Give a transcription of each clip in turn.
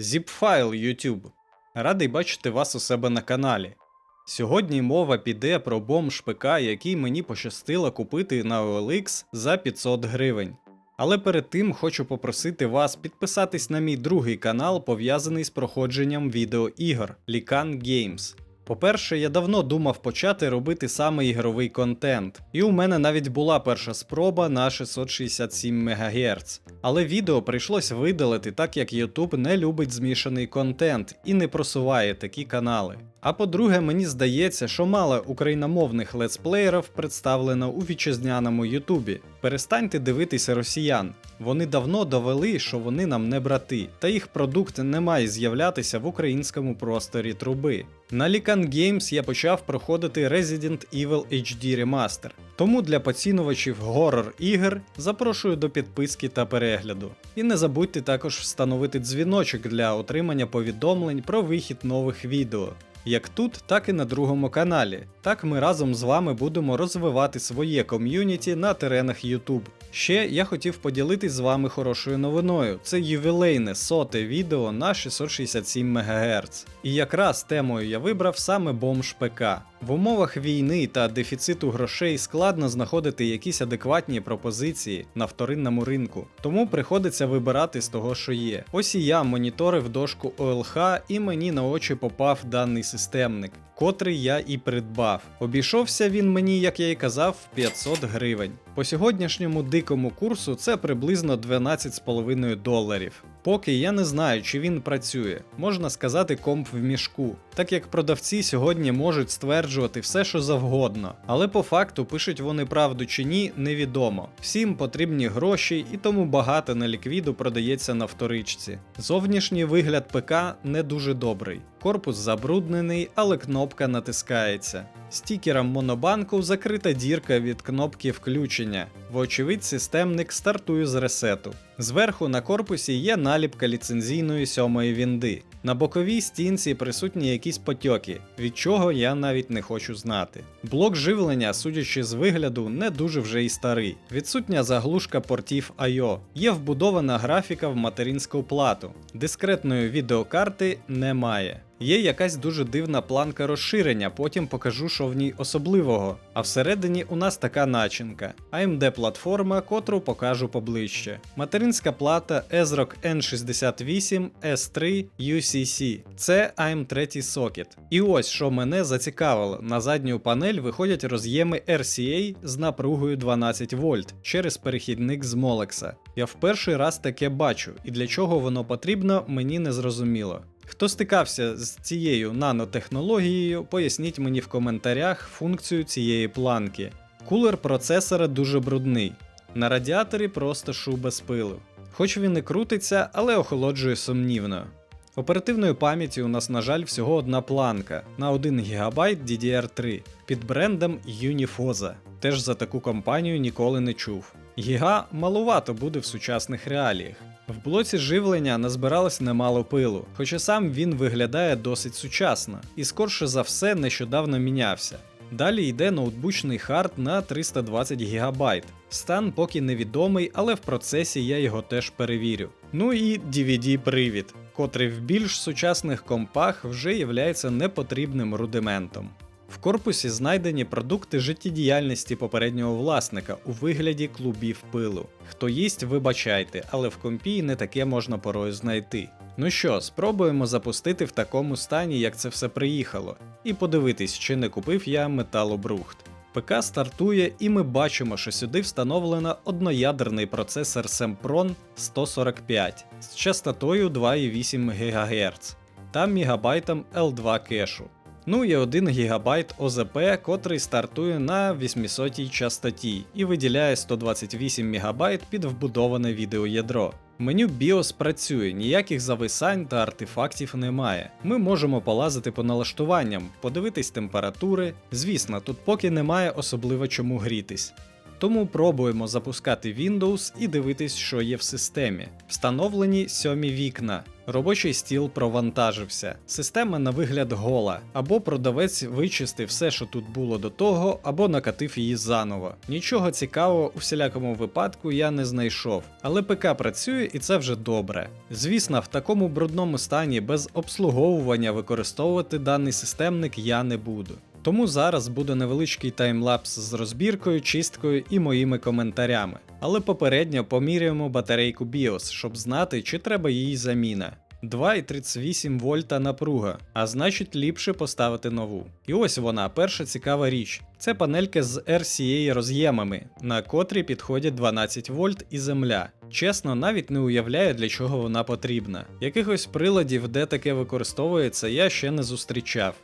Zipfile YouTube. Радий бачити вас у себе на каналі. Сьогодні мова піде про бомж ПК, який мені пощастило купити на OLX за 500 гривень. Але перед тим хочу попросити вас підписатись на мій другий канал, пов'язаний з проходженням відеоігор Лікан Games. По-перше, я давно думав почати робити саме ігровий контент, і у мене навіть була перша спроба на 667 МГц. Але відео прийшлось видалити, так як YouTube не любить змішаний контент і не просуває такі канали. А по-друге, мені здається, що мало україномовних летсплеєрів представлено у вітчизняному Ютубі. Перестаньте дивитися росіян. Вони давно довели, що вони нам не брати, та їх продукт не має з'являтися в українському просторі труби. На Lican Games я почав проходити Resident Evil HD Remaster. Тому для поцінувачів горор ігор запрошую до підписки та перегляду. І не забудьте також встановити дзвіночок для отримання повідомлень про вихід нових відео. Як тут, так і на другому каналі. Так ми разом з вами будемо розвивати своє ком'юніті на теренах YouTube. Ще я хотів поділитись з вами хорошою новиною. Це ювілейне соте відео на 667 МГц. І якраз темою я вибрав саме бомж ПК. В умовах війни та дефіциту грошей складно знаходити якісь адекватні пропозиції на вторинному ринку, тому приходиться вибирати з того, що є. Ось і я моніторив дошку ОЛХ, і мені на очі попав даний системник, котрий я і придбав. Обійшовся він мені, як я і казав, 500 гривень. По сьогоднішньому дикому курсу це приблизно 12,5 доларів. Поки я не знаю, чи він працює, можна сказати комп в мішку, так як продавці сьогодні можуть стверджувати все, що завгодно, але по факту пишуть вони правду чи ні, невідомо. Всім потрібні гроші, і тому багато неліквіду продається на вторичці. Зовнішній вигляд ПК не дуже добрий. Корпус забруднений, але кнопка натискається. Стікером монобанку закрита дірка від кнопки включення. Вочевидь, системник стартує з ресету. Зверху на корпусі є наліпка ліцензійної сьомої вінди. На боковій стінці присутні якісь потьоки, від чого я навіть не хочу знати. Блок живлення, судячи з вигляду, не дуже вже й старий. Відсутня заглушка портів I.O. Є вбудована графіка в материнську плату. Дискретної відеокарти немає. Є якась дуже дивна планка розширення, потім покажу, що в ній особливого. А всередині у нас така начинка. AMD платформа, котру покажу поближче. Материнська плата ESRock N68 S3 UCC. Це AM3 сокет. І ось що мене зацікавило: на задню панель виходять роз'єми RCA з напругою 12 вольт через перехідник з Molex. Я в перший раз таке бачу, і для чого воно потрібно, мені не зрозуміло. Хто стикався з цією нанотехнологією, поясніть мені в коментарях функцію цієї планки. Кулер процесора дуже брудний. На радіаторі просто шу без пилу. Хоч він і крутиться, але охолоджує сумнівно. Оперативної пам'яті у нас, на жаль, всього одна планка на 1 ГБ DDR3 під брендом Unifosa. Теж за таку компанію ніколи не чув. Гіга малувато буде в сучасних реаліях. В блоці живлення назбиралось немало пилу, хоча сам він виглядає досить сучасно і скорше за все нещодавно мінявся. Далі йде ноутбучний хард на 320 ГБ. Стан поки невідомий, але в процесі я його теж перевірю. Ну і DVD-привід, котрий в більш сучасних компах вже являється непотрібним рудиментом. В корпусі знайдені продукти життєдіяльності попереднього власника у вигляді клубів пилу. Хто їсть, вибачайте, але в компі не таке можна порою знайти. Ну що, спробуємо запустити в такому стані, як це все приїхало, і подивитись, чи не купив я металобрухт. ПК стартує, і ми бачимо, що сюди встановлено одноядерний процесор Sempron 145 з частотою 2,8 ГГц та мегабайтом L2 кешу. Ну і 1 ГБ ОЗП, котрий стартує на 800 частоті і виділяє 128 МБ під вбудоване відеоядро. Меню BIOS працює, ніяких зависань та артефактів немає. Ми можемо полазити по налаштуванням, подивитись температури. Звісно, тут поки немає особливо чому грітись. Тому пробуємо запускати Windows і дивитись, що є в системі. Встановлені сьомі вікна. Робочий стіл провантажився. Система на вигляд гола, або продавець вичистив все, що тут було до того, або накатив її заново. Нічого цікавого у всілякому випадку я не знайшов, але ПК працює і це вже добре. Звісно, в такому брудному стані без обслуговування використовувати даний системник я не буду. Тому зараз буде невеличкий таймлапс з розбіркою, чисткою і моїми коментарями. Але попередньо поміряємо батарейку BIOS, щоб знати, чи треба її заміна. 2,38 вольта напруга, а значить ліпше поставити нову. І ось вона, перша цікава річ. Це панелька з RCA роз'ємами, на котрі підходять 12 вольт і земля. Чесно, навіть не уявляю, для чого вона потрібна. Якихось приладів, де таке використовується, я ще не зустрічав.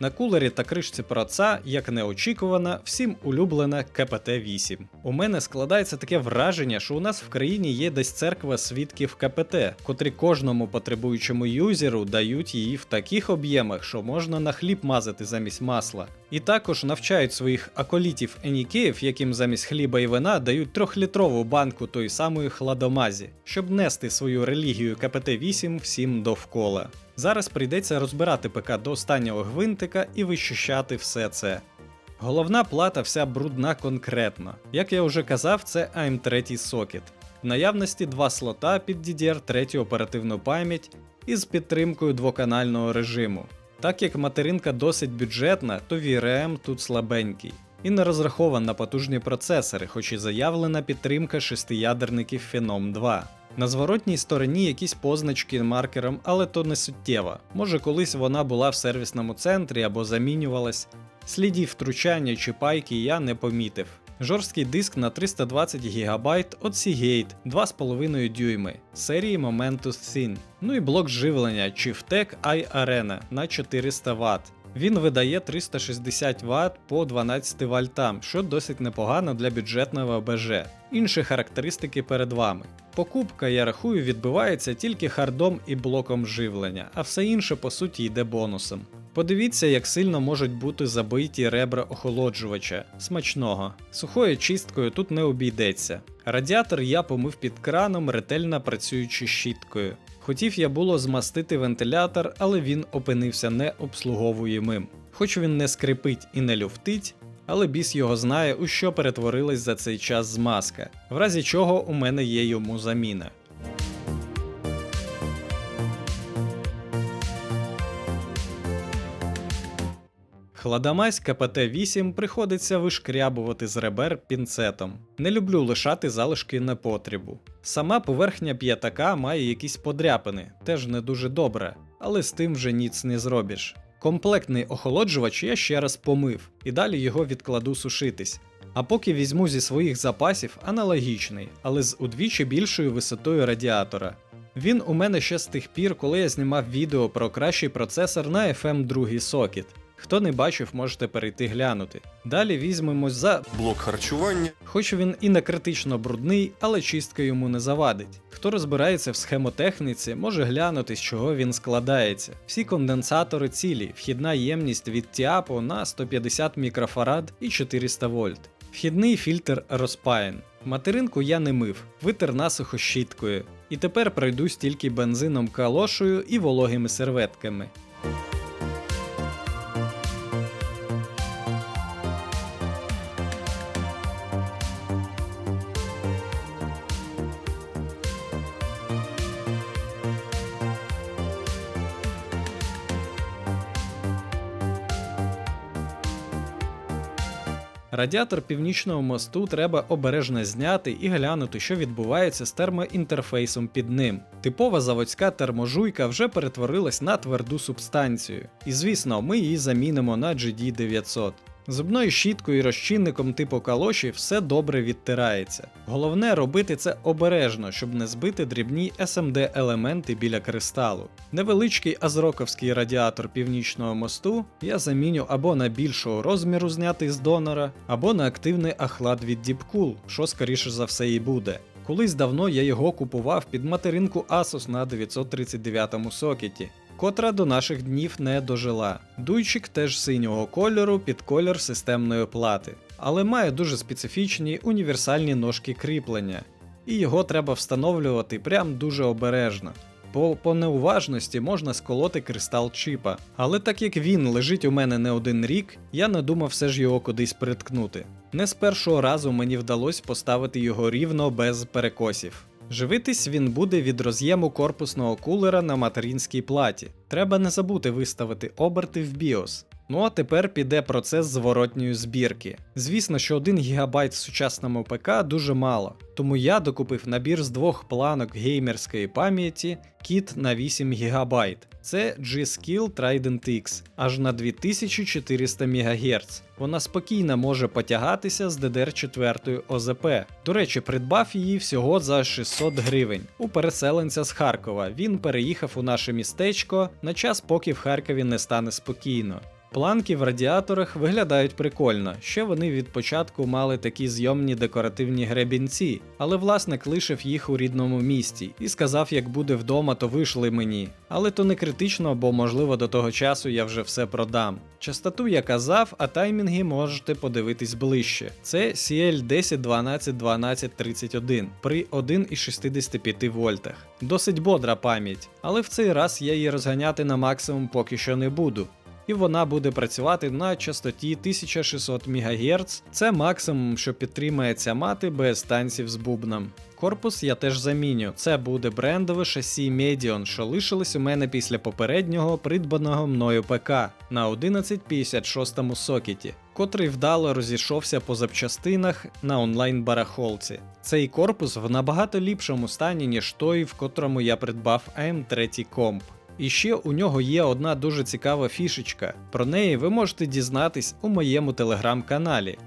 На кулері та кришці проца, як неочікувано, всім улюблена КПТ-8. У мене складається таке враження, що у нас в країні є десь церква свідків КПТ, котрі кожному потребуючому юзеру дають її в таких об'ємах, що можна на хліб мазати замість масла. І також навчають своїх аколітів енікеїв, яким замість хліба і вина дають трьохлітрову банку тої самої хладомазі, щоб нести свою релігію КПТ-8 всім довкола. Зараз прийдеться розбирати ПК до останнього гвинтика і вичищати все це. Головна плата вся брудна конкретно. Як я вже казав, це AM3 сокет. В наявності два слота під DDR3 оперативну пам'ять із підтримкою двоканального режиму. Так як материнка досить бюджетна, то VRM тут слабенький. І не розрахован на потужні процесори, хоч і заявлена підтримка шестиядерників Phenom 2. На зворотній стороні якісь позначки маркером, але то не суттєво. Може колись вона була в сервісному центрі або замінювалась. Слідів втручання чи пайки я не помітив. Жорсткий диск на 320 ГБ от Seagate 2,5 дюйми серії Momentus Thin. Ну і блок живлення Chieftec iArena на 400 Вт. Він видає 360 Вт по 12 вольтам, що досить непогано для бюджетного БЖ. Інші характеристики перед вами. Покупка, я рахую, відбивається тільки хардом і блоком живлення, а все інше по суті йде бонусом. Подивіться, як сильно можуть бути забиті ребра охолоджувача. Смачного. Сухою чисткою тут не обійдеться. Радіатор я помив під краном, ретельно працюючи щіткою. Хотів я було змастити вентилятор, але він опинився необслуговуємим. Хоч він не скрипить і не люфтить, але біс його знає, у що перетворилась за цей час змазка, в разі чого у мене є йому заміна. Хладомазь КПТ-8 приходиться вишкрябувати з ребер пінцетом. Не люблю лишати залишки непотрібу. Сама поверхня п'ятака має якісь подряпини, теж не дуже добре, але з тим вже ніц не зробиш. Комплектний охолоджувач я ще раз помив і далі його відкладу сушитись. А поки візьму зі своїх запасів аналогічний, але з удвічі більшою висотою радіатора. Він у мене ще з тих пір, коли я знімав відео про кращий процесор на FM 2 сокет. Хто не бачив, можете перейти глянути. Далі візьмемось за блок харчування, Хоч він і не критично брудний, але чистка йому не завадить. Хто розбирається в схемотехніці, може глянути, з чого він складається. Всі конденсатори цілі, вхідна ємність від Тіапо на 150 мікрофарад і 400 вольт. Вхідний фільтр розпаян. Материнку я не мив, витер насухо щіткою. І тепер пройдусь тільки бензином калошою і вологими серветками. Радіатор північного мосту треба обережно зняти і глянути, що відбувається з термоінтерфейсом під ним. Типова заводська терможуйка вже перетворилась на тверду субстанцію, і звісно, ми її замінимо на GD900. Зубною щіткою і розчинником типу калоші все добре відтирається. Головне робити це обережно, щоб не збити дрібні SMD елементи біля кристалу. Невеличкий азроковський радіатор північного мосту я заміню або на більшого розміру знятий з донора, або на активний ахлад від Deepcool, що скоріше за все і буде. Колись давно я його купував під материнку Asus на 939 сокеті. Котра до наших днів не дожила. Дуйчик теж синього кольору під колір системної плати, але має дуже специфічні універсальні ножки кріплення, і його треба встановлювати прям дуже обережно. По, по неуважності можна сколоти кристал чіпа, але так як він лежить у мене не один рік, я не думав все ж його кудись приткнути. Не з першого разу мені вдалося поставити його рівно без перекосів. Живитись він буде від роз'єму корпусного кулера на материнській платі. Треба не забути виставити оберти в BIOS. Ну а тепер піде процес зворотньої збірки. Звісно, що 1 ГБ в сучасному ПК дуже мало, тому я докупив набір з двох планок геймерської пам'яті кіт на 8 ГБ. Це G-Skill Trident X аж на 2400 МГц. Вона спокійно може потягатися з DDR4 ОЗП. До речі, придбав її всього за 600 гривень. У переселенця з Харкова. Він переїхав у наше містечко на час, поки в Харкові не стане спокійно. Планки в радіаторах виглядають прикольно, ще вони від початку мали такі зйомні декоративні гребінці, але власник лишив їх у рідному місті і сказав, як буде вдома, то вийшли мені. Але то не критично, бо можливо до того часу я вже все продам. Частоту я казав, а таймінги можете подивитись ближче. Це CL 10 12 12 31 при 1,65 вольтах. Досить бодра пам'ять, але в цей раз я її розганяти на максимум поки що не буду і вона буде працювати на частоті 1600 МГц. Це максимум, що підтримає ця мати без танців з бубном. Корпус я теж заміню. Це буде брендове шасі Medion, що лишилось у мене після попереднього придбаного мною ПК на 1156 сокеті, котрий вдало розійшовся по запчастинах на онлайн барахолці. Цей корпус в набагато ліпшому стані, ніж той, в котрому я придбав AM3 комп. І ще у нього є одна дуже цікава фішечка. Про неї ви можете дізнатись у моєму телеграм-каналі.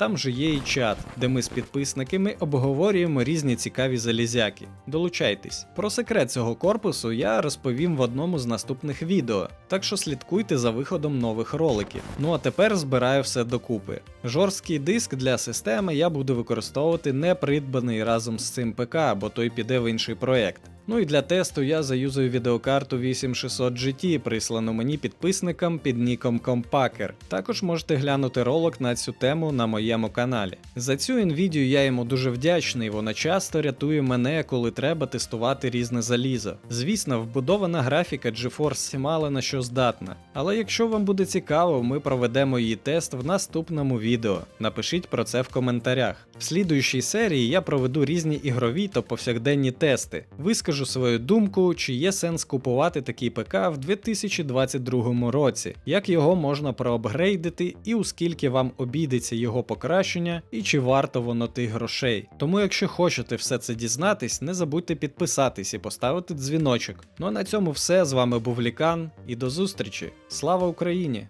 Там же є і чат, де ми з підписниками обговорюємо різні цікаві залізяки. Долучайтесь. Про секрет цього корпусу я розповім в одному з наступних відео, так що слідкуйте за виходом нових роликів. Ну а тепер збираю все докупи. Жорсткий диск для системи я буду використовувати не придбаний разом з цим ПК, бо той піде в інший проект. Ну і для тесту я заюзую відеокарту 8600 GT, прислану мені підписникам під ніком Compacker. Також можете глянути ролик на цю тему на моєму каналі. За цю Nvidia я йому дуже вдячний, вона часто рятує мене, коли треба тестувати різне залізо. Звісно, вбудована графіка GeForce мало на що здатна. Але якщо вам буде цікаво, ми проведемо її тест в наступному відео. Напишіть про це в коментарях. В слідуючій серії я проведу різні ігрові та повсякденні тести. Вискажу свою думку, чи є сенс купувати такий ПК в 2022 році, як його можна проапгрейдити і у скільки вам обійдеться його покращення, і чи варто воно тих грошей. Тому, якщо хочете все це дізнатись, не забудьте підписатись і поставити дзвіночок. Ну а на цьому все. З вами був Лікан і до зустрічі. Слава Україні!